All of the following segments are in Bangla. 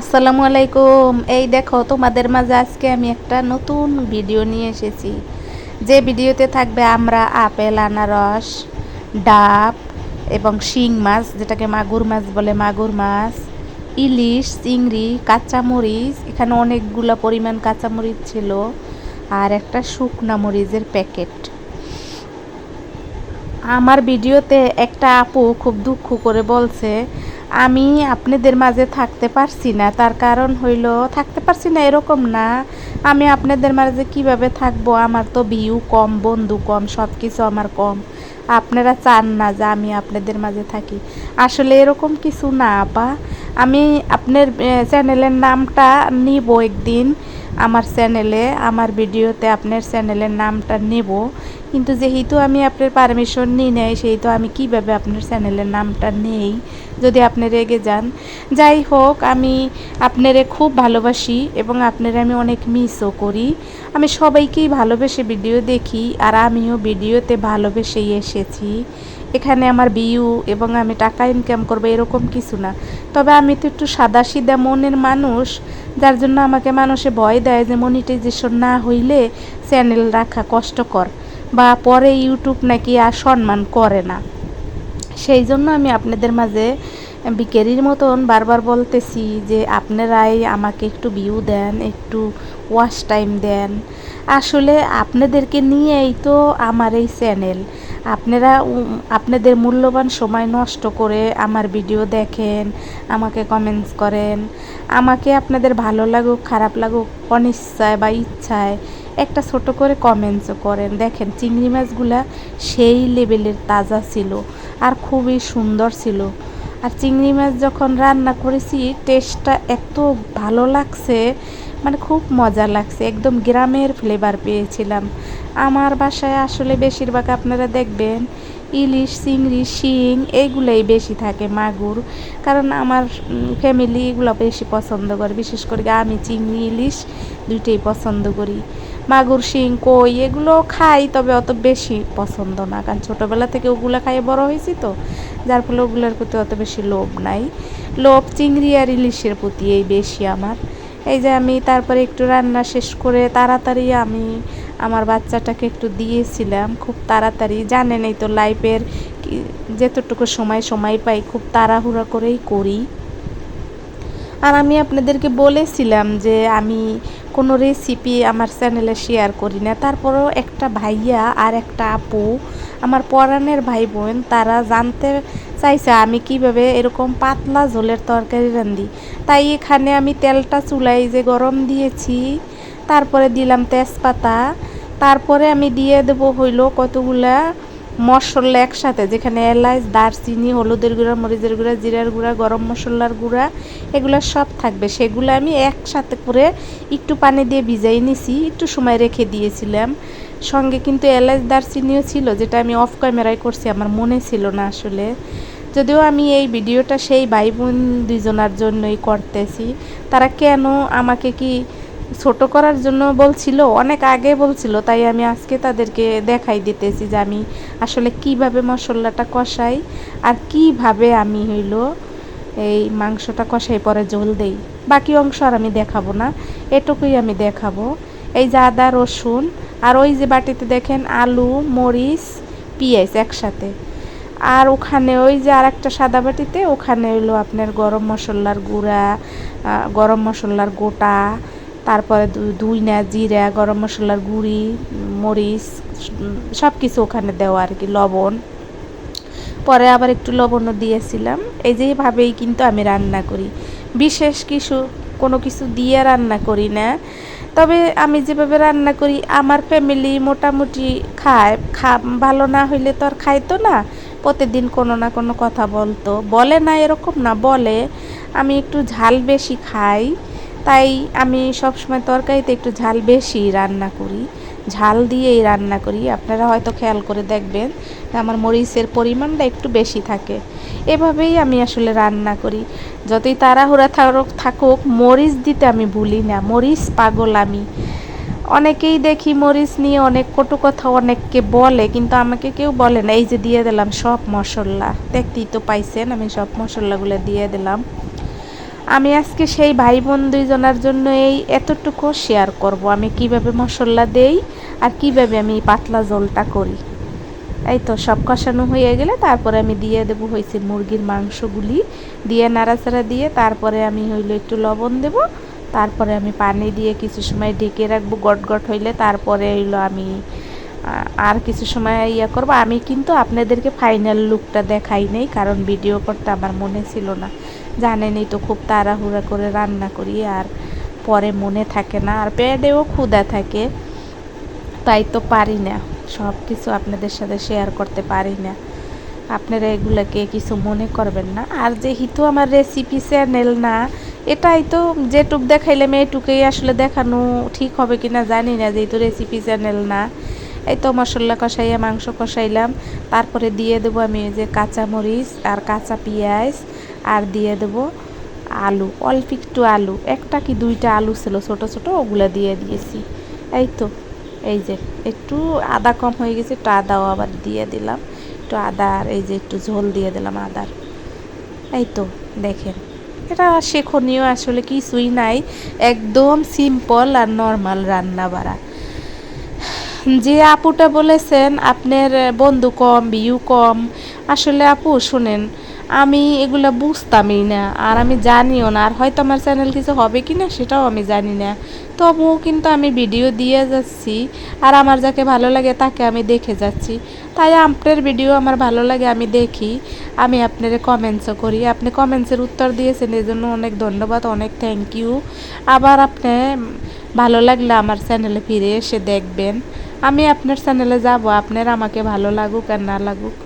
আসসালামু আলাইকুম। এই দেখো, তোমাদের মাঝে আজকে আমি একটা নতুন ভিডিও নিয়ে এসেছি। যে ভিডিওতে থাকবে আমরা আপেল, আনারস, ডাব এবং শিং মাছ, যেটাকে মাগুর মাছ বলে, মাগুর মাছ, ইলিশ, চিংড়ি, কাঁচামরিচ, এখানে অনেকগুলো পরিমাণ কাঁচামরিচ ছিল আর একটা শুকনা মরিচের প্যাকেট। আমার ভিডিওতে একটা আপু খুব দুঃখ করে বলছে আমি আপনাদের মাঝে থাকতে পারছি না। তার কারণ হইল, থাকতে পারছি না এরকম না। আমি আপনাদের মাঝে কীভাবে থাকব? আমার তো ভিউ কম, বন্ধু কম সব কিছু আমার কম। আপনারা চান না যে আমি আপনাদের মাঝে থাকি। আসলে এরকম কিছু না, আপা। আমি আপনার চ্যানেলের নামটা নিব একদিন। আমার চ্যানেলে, আমার ভিডিওতে আপনার চ্যানেলের নামটা নেব। কিন্তু যেহেতু আমি আপনার পারমিশন নিই নেই, সেহেতু আমি কীভাবে আপনার চ্যানেলের নামটা নেই, যদি আপনি রেগে যান। যাই হোক, আমি আপনারে খুব ভালোবাসি এবং আপনারা আমি অনেক মিসও করি। আমি সবাইকেই ভালোবেসে ভিডিও দেখি আর আমিও ভিডিওতে ভালোবেসেই এসেছি। এখানে আমার বিউ এবং আমি টাকা ইনকাম করব এরকম কিছু না। তবে আমি তো একটু সাদা সিধা মনের মানুষ, যার জন্য আমাকে মানুষে ভয় দেয় যে মনিটাইজেশন না হইলে চ্যানেল রাখা কষ্টকর। বা পরে ইউটিউব নাকি আর সম্মান করে না। সেই জন্য আমি আপনাদের মাঝে বিকেরির মতন বারবার বলতেছি যে আপনারাই আমাকে একটু ভিউ দেন, একটু ওয়াশ টাইম দেন। আসলে আপনাদেরকে নিয়েই তো আমার এই চ্যানেল আপনারা আপনাদের মূল্যবান সময় নষ্ট করে আমার ভিডিও দেখেন, আমাকে কমেন্টস করেন। আমাকে আপনাদের ভালো লাগুক, খারাপ লাগুক, অনিচ্ছায় বা ইচ্ছায় একটা ছোট করে কমেন্টসও করেন। দেখেন, চিংড়ি মাছগুলা সেই লেভেলের তাজা ছিল আর খুবই সুন্দর ছিল। আর চিংড়ি মাছ যখন রান্না করেছি টেস্টটা এত ভালো লাগছে মানে খুব মজা লাগছে। একদম গ্রামের ফ্লেভার পেয়েছিলাম। আমার বাসায় আসলে বেশিরভাগ আপনারা দেখবেন ইলিশ, চিংড়ি, শিং এইগুলোই বেশি থাকে মাগুর। কারণ আমার ফ্যামিলি এগুলো বেশি পছন্দ করে। বিশেষ করে আমি চিংড়ি, ইলিশ দুইটাই পছন্দ করি। মাগুর, শিং, কই এগুলো খাই, তবে অত বেশি পছন্দ না। কারণ ছোটোবেলা থেকে ওগুলো খাইয়ে বড় হয়েছি তো, যার ফলে ওগুলোর প্রতি অত বেশি লোভ নাই। লোভ চিংড়ি আর ইলিশের প্রতি এই বেশি আমার। এই যে আমি তারপরে একটু রান্না শেষ করে তাড়াতাড়ি আমি আমার বাচ্চাটাকে একটু দিয়েছিলাম, খুব তাড়াতাড়ি। জানেন এই তো লাইফের যেতটুকু সময় সময় পাই, খুব তাড়াহুড়া করেই করি। আর আমি আপনাদেরকে বলেছিলাম যে আমি কোনো রেসিপি আমার চ্যানেলে শেয়ার করি না। তারপরেও একটা ভাইয়া আর একটা আপু, আমার পরাণের ভাই বোন, তারা জানতে চাইছে আমি কীভাবে এরকম পাতলা ঝোলের তরকারি রান্ধি। তাই এখানে আমি তেলটা চুলাই যে গরম দিয়েছি, তারপরে দিলাম তেজপাতা, তারপরে আমি দিয়ে দেবো হইল কতগুলা মশলা একসাথে, যেখানে এলাচ, দারচিনি, হলুদের গুঁড়া, মরিচের গুঁড়া, জিরার গুঁড়া, গরম মশলার গুঁড়া, এগুলো সব থাকবে। সেগুলো আমি একসাথে করে একটু পানি দিয়ে ভিজাই নিছি, একটু সময় রেখে দিয়েছিলাম। সঙ্গে কিন্তু এলাচ, দারচিনিও ছিল, যেটা আমি অফ ক্যামেরায় করছি, আমার মনে ছিল না আসলে। যদিও আমি এই ভিডিওটা সেই ভাই বোন দুজনার জন্যই করতেছি, তারা কেন আমাকে কি ছোট করার জন্য বলছিল? অনেক আগে বলছিল, তাই আমি আজকে তাদেরকে দেখাই দিতেছি যে আমি আসলে কীভাবে মশলাটা কষাই আর কীভাবে আমি হইল এই মাংসটা কষাই পরে জল দেই। বাকি অংশ আর আমি দেখাবো না, এটুকুই আমি দেখাবো। এই যে আদা, রসুন আর ওই যে বাটিতে দেখেন আলু, মরিচ, পিঁয়াজ একসাথে। আর ওখানে ওই যে আর একটা সাদা বাটিতে ওখানে হইল আপনার গরম মশলার গুঁড়া গরম মশলার গোটা, তারপরে দুই না জিরা, গরম মশলার গুঁড়ি, মরিচ সব কিছু ওখানে দেওয়া আর কি, লবণ। পরে আবার একটু লবণও দিয়েছিলাম। এই যেভাবেই কিন্তু আমি রান্না করি। বিশেষ কিছু, কোনো কিছু দিয়ে রান্না করি না। তবে আমি যেভাবে রান্না করি, আমার ফ্যামিলি মোটামুটি খায়। খা, ভালো না হইলে তো আর খাইতো না। প্রতিদিন কোনো না কোনো কথা বলতো। বলে না এরকম না, বলে আমি একটু ঝাল বেশি খাই, তাই আমি সবসময় তরকারিতে একটু ঝাল বেশি রান্না করি। ঝাল দিয়েই রান্না করি। আপনারা হয়তো খেয়াল করে দেখবেন আমার মরিচের পরিমাণটা একটু বেশি থাকে। এভাবেই আমি আসলে রান্না করি। যতই তাড়াহুড়া থাকুক থাকুক, মরিচ দিতে আমি ভুলি না। মরিচ পাগল আমি। অনেকেই দেখি মরিচ নিয়ে অনেক কটু কথা অনেককে বলে, কিন্তু আমাকে কেউ বলে না। এই যে দিয়ে দিলাম সব মশলা। দেখতেই তো পাইছেন, আমি সব মশলাগুলো দিয়ে দিলাম। আমি আজকে সেই ভাই বোন দুইজনের জন্য এই এতটুকু শেয়ার করব। আমি কীভাবে মশলা দেই আর কীভাবে আমি পাতলা জলটা করি। এই তো সব কষানো হয়ে গেলে তারপরে আমি দিয়ে দেব হয়েছে মুরগির মাংসগুলি। দিয়ে নাড়াচাড়া দিয়ে তারপরে আমি হইল একটু লবণ দেব। তারপরে আমি পানি দিয়ে কিছু সময় ঢেকে রাখব গট গট হইলে তারপরে হইল আমি আর কিছু সময় ইয়ে করব। আমি কিন্তু আপনাদেরকে ফাইনাল লুকটা দেখাই নেই, কারণ ভিডিও করতে আমার মনে ছিল না। জানেনই তো খুব তাড়াহুড়া করে রান্না করি আর পরে মনে থাকে না, আর পেটেও ক্ষুদা থাকে। তাই তো পারি না সব কিছু আপনাদের সাথে শেয়ার করতে পারি না। আপনারা এগুলোকে কিছু মনে করবেন না। আর যেহেতু আমার রেসিপি চ্যানেল না এটাই তো যেটুক দেখাইলাম এটুকুই আসলে দেখানো ঠিক হবে কি না জানি না, যেহেতু রেসিপি চ্যানেল না। এই তো মশলা কষাইয়া, মাংস কষাইলাম। তারপরে দিয়ে দেবো আমি যে কাঁচা মরিচ আর কাঁচা পেঁয়াজ আর দিয়ে দেবো আলু, অল্প একটু আলু। একটা কি দুইটা আলু ছিল, ছোট ছোট, ওগুলো দিয়ে দিয়েছি। এই তো, এই যে একটু আদা কম হয়ে গেছে, একটু আদাও আবার দিয়ে দিলাম। একটু আদা আর এই যে একটু ঝোল দিয়ে দিলাম আদার। এই তো, দেখেন। এটা শেখনীয় আসলে কিছুই নাই। একদম সিম্পল আর নর্মাল রান্না বাড়া যে আপুটা বলেছেন, আপনার বন্ধু কম ভিউ কম। আসলে আপু, শুনেন, আমি এগুলো বুঝতামই না, আর আমি জানিও না, আর হয়তো আমার চ্যানেল কিছু হবে কি না সেটাও আমি জানি না। তবুও কিন্তু আমি ভিডিও দিয়ে যাচ্ছি, আর আমার যাকে ভালো লাগে তাকে আমি দেখে যাচ্ছি। তাই আপনার ভিডিও আমার ভালো লাগে আমি দেখি, আমি আপনার কমেন্টসও করি। আপনি কমেন্টসের উত্তর দিয়েছেন এই জন্য অনেক ধন্যবাদ, অনেক থ্যাংক ইউ আবার আপনি, ভালো লাগলে আমার চ্যানেলে ফিরে এসে দেখবেন। আমি আপনার চ্যানেলে যাব। আপনার আমাকে ভালো লাগুক আর না লাগুক।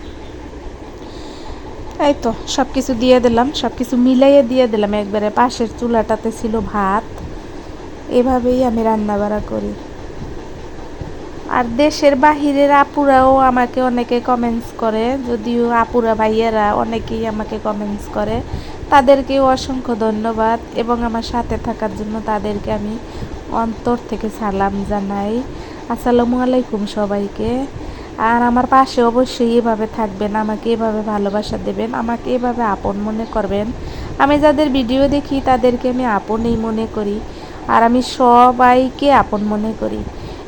এই তো সব কিছু দিয়ে দিলাম। সব কিছু মিলাইয়ে দিয়ে দিলাম। একবারে পাশের চুলাটাতে ছিল ভাত। এভাবেই আমি রান্না বাড়া করি। আর দেশের বাহিরের আপুরাও আমাকে অনেকে কমেন্টস করে। যদিও আপুরা ভাইয়েরা অনেকেই আমাকে কমেন্টস করে। তাদেরকেও অসংখ্য ধন্যবাদ। এবং আমার সাথে থাকার জন্য তাদেরকে আমি অন্তর থেকে সালাম জানাই। আসসালামু আলাইকুম সবাইকে। আর আমার পাশে অবশ্যই এভাবে থাকবেন, আমাকে এভাবে ভালোবাসা দেবেন, আমাকে এভাবে আপন মনে করবেন। আমি যাদের ভিডিও দেখি তাদেরকে আমি আপনই মনে করি, আর আমি সবাইকে আপন মনে করি।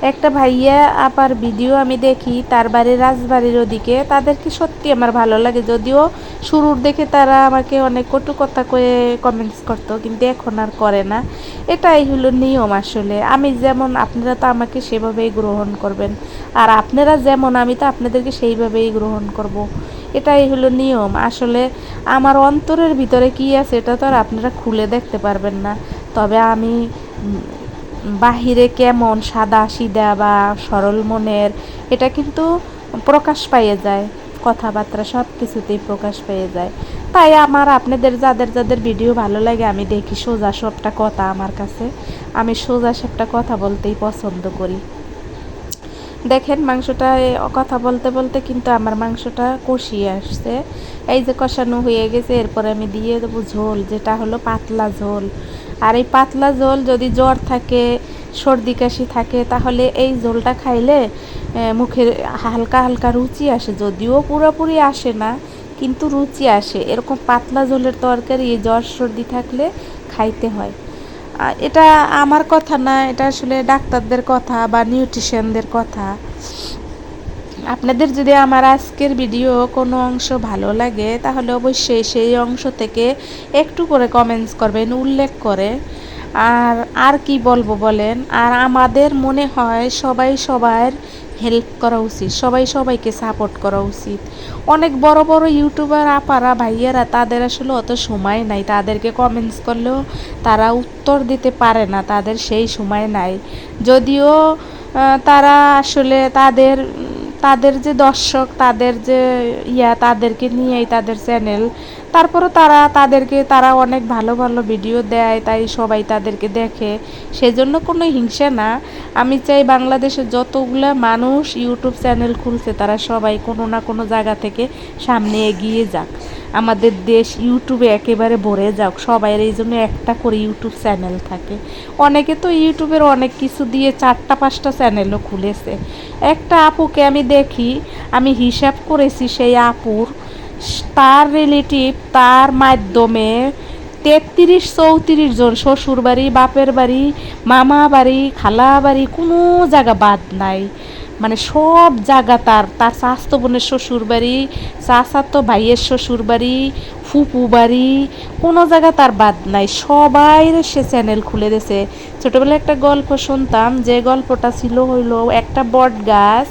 একটা ভাইয়া আপার ভিডিও আমি দেখি, তার বাড়ির রাজবাড়ির ওদিকে। তাদেরকে সত্যি আমার ভালো লাগে। যদিও শুরুর দেখে তারা আমাকে অনেক কটু কথা কয়ে কমেন্টস করতো, কিন্তু এখন আর করে না। এটাই হলো নিয়ম আসলে। আমি যেমন, আপনারা তো আমাকে সেভাবেই গ্রহণ করবেন। আর আপনারা যেমন, আমি তো আপনাদেরকে সেইভাবেই গ্রহণ করব। এটাই হলো নিয়ম। আসলে আমার অন্তরের ভিতরে কি আছে, এটা তো আর আপনারা খুলে দেখতে পারবেন না। তবে আমি বাহিরে কেমন সাদা সিদা বা সরল মনের, এটা কিন্তু প্রকাশ পাইয়ে যায়, কথাবার্তা সব কিছুতেই প্রকাশ পেয়ে যায়। তাই আমার আপনাদের যাদের যাদের ভিডিও ভালো লাগে, আমি দেখি সোজা সবটা কথা আমার কাছে। আমি সোজা সবটা কথা বলতেই পছন্দ করি। দেখেন মাংসটা কথা বলতে বলতে কিন্তু আমার মাংসটা কষিয়ে আসছে। এই যে কষানো হয়ে গেছে, এরপরে আমি দিয়ে দেবো ঝোল, যেটা হলো পাতলা ঝোল। আর এই পাতলা ঝোল যদি জ্বর থাকে, সর্দি কাশি থাকে, তাহলে এই ঝোলটা খাইলে মুখের হালকা হালকা রুচি আসে। যদিও পুরোপুরি আসে না, কিন্তু রুচি আসে। এরকম পাতলা ঝোলের তরকারি, জ্বর, সর্দি থাকলে খাইতে হয়। এটা আমার কথা না, এটা আসলে ডাক্তারদের কথা বা নিউট্রিশনদের কথা। আপনাদের যদি আমার আজকের ভিডিও কোনো অংশ ভালো লাগে, তাহলে অবশ্যই সেই অংশ থেকে একটু করে কমেন্টস করবেন, উল্লেখ করে। আর আর কি বলব বলেন? আর আমাদের মনে হয় সবাই সবার হেল্প করা উচিত, সবাই সবাইকে সাপোর্ট করা উচিত। অনেক বড় বড় ইউটিউবার আপারা, ভাইয়ারা, তাদের আসলে অত সময় নাই। তাদেরকে কমেন্টস করলেও তারা উত্তর দিতে পারে না, তাদের সেই সময় নাই। যদিও তারা আসলে তাদের তাদের যে দর্শক, তাদের যে ইয়া, তাদেরকে নিয়েই তাদের চ্যানেল তারপরও তারা, তাদেরকে, তারা অনেক ভালো ভালো ভিডিও দেয়, তাই সবাই তাদেরকে দেখে। সেজন্য কোনো হিংসা না। আমি চাই বাংলাদেশের যতগুলো মানুষ ইউটিউব চ্যানেল খুলছে, তারা সবাই কোনো না কোনো জায়গা থেকে সামনে এগিয়ে যাক। আমাদের দেশ ইউটিউবে একেবারে ভরে যাক। সবাই এই জন্য একটা করে ইউটিউব চ্যানেল থাকে। অনেকে তো ইউটিউবের অনেক কিছু দিয়ে চারটা, পাঁচটা চ্যানেলও খুলেছে। একটা আপুকে আমি দেখি, আমি হিসাব করেছি সেই আপুর, তার রিলেটিভ তার মাধ্যমে তেত্রিশ, চৌত্রিশ জন শ্বশুর বাড়ি বাপের বাড়ি, মামা বাড়ি, খালা বাড়ি, কোনো জায়গা বাদ নাই। মানে সব জায়গা তার তার স্বাস্থ্য বোনের শ্বশুর বাড়ি চাচাতো ভাইয়ের শ্বশুর বাড়ি ফুপু বাড়ি কোনো জায়গা তার বাদ নাই। সবাই সে চ্যানেল খুলে দিয়েছে। ছোটোবেলায় একটা গল্প শুনতাম যে গল্পটা ছিল হইল একটা বট গাছ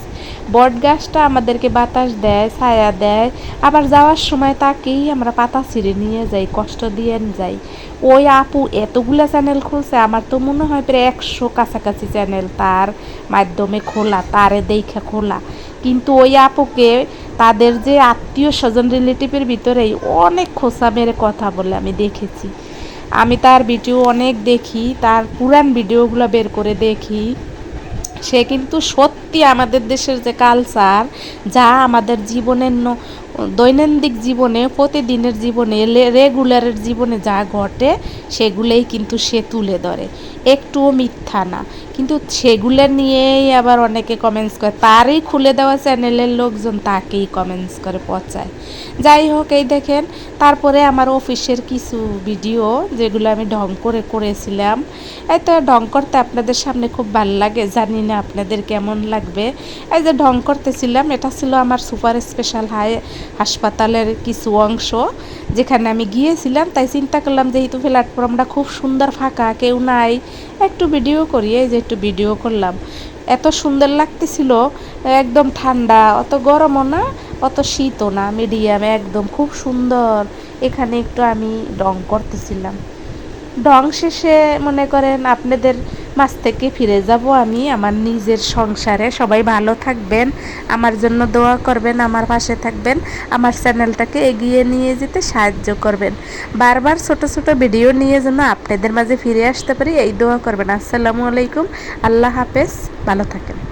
বট গাছটা আমাদেরকে বাতাস দেয়, ছায়া দেয়। আবার যাওয়ার সময় তাকেই আমরা পাতা ছিঁড়ে নিয়ে যাই, কষ্ট দিয়ে যাই। ওই আপু এতগুলো চ্যানেল খুলছে, আমার তো মনে হয় প্রায় একশো কাছাকাছি চ্যানেল তার মাধ্যমে খোলা, তারে দেখা খোলা। কিন্তু ওই আপুকে তাদের যে আত্মীয় স্বজন রিলেটিভের ভিতরেই অনেক খোসা মেরে কথা বলে আমি দেখেছি। আমি তার ভিডিও অনেক দেখি, তার পুরান ভিডিওগুলো বের করে দেখি। সে কিন্তু সত্যি আমাদের দেশের যে কালচার যা আমাদের জীবনের দৈনন্দিন জীবনে, প্রতিদিনের জীবনে রেগুলারের জীবনে যা ঘটে, সেগুলোই কিন্তু সে তুলে ধরে। একটুও মিথ্যা না। কিন্তু সেগুলো নিয়েই আবার অনেকে কমেন্টস করে। তারই খুলে দেওয়া চ্যানেলের লোকজন তাকেই কমেন্টস করে, পচায়। যাই হোক, এই দেখেন, তারপরে আমার অফিসের কিছু ভিডিও যেগুলো আমি ঢং করে করেছিলাম, এই তো ঢং করতে আপনাদের সামনে খুব ভালো লাগে, জানি না আপনাদের কেমন লাগবে। এই যে ঢং করতেছিলাম, এটা ছিল আমার সুপার স্পেশাল হাই হাসপাতালের কিছু অংশ, যেখানে আমি গিয়েছিলাম, তাই চিন্তা করলাম যেহেতু প্ল্যাটফর্মটা খুব সুন্দর ফাঁকা, কেউ নাই, একটু ভিডিও করি, এই যে একটু ভিডিও করলাম। এত সুন্দর লাগতেছিল, একদম ঠান্ডা, অত গরমও না, অত শীতও না মিডিয়াম একদম খুব সুন্দর। এখানে একটু আমি রং করতেছিলাম। ডং শেষে মনে করেন আপনাদের মাছ থেকে ফিরে যাব আমি, আমার নিজের সংসারে। সবাই ভালো থাকবেন, আমার জন্য দোয়া করবেন, আমার পাশে থাকবেন, আমার চ্যানেলটাকে এগিয়ে নিয়ে যেতে সাহায্য করবেন। বারবার ছোট ছোট ভিডিও নিয়ে যেন আপনাদের মাঝে ফিরে আসতে পারি, এই দোয়া করবেন। আসসালামু আলাইকুম, আল্লাহ হাফেজ, ভালো থাকেন।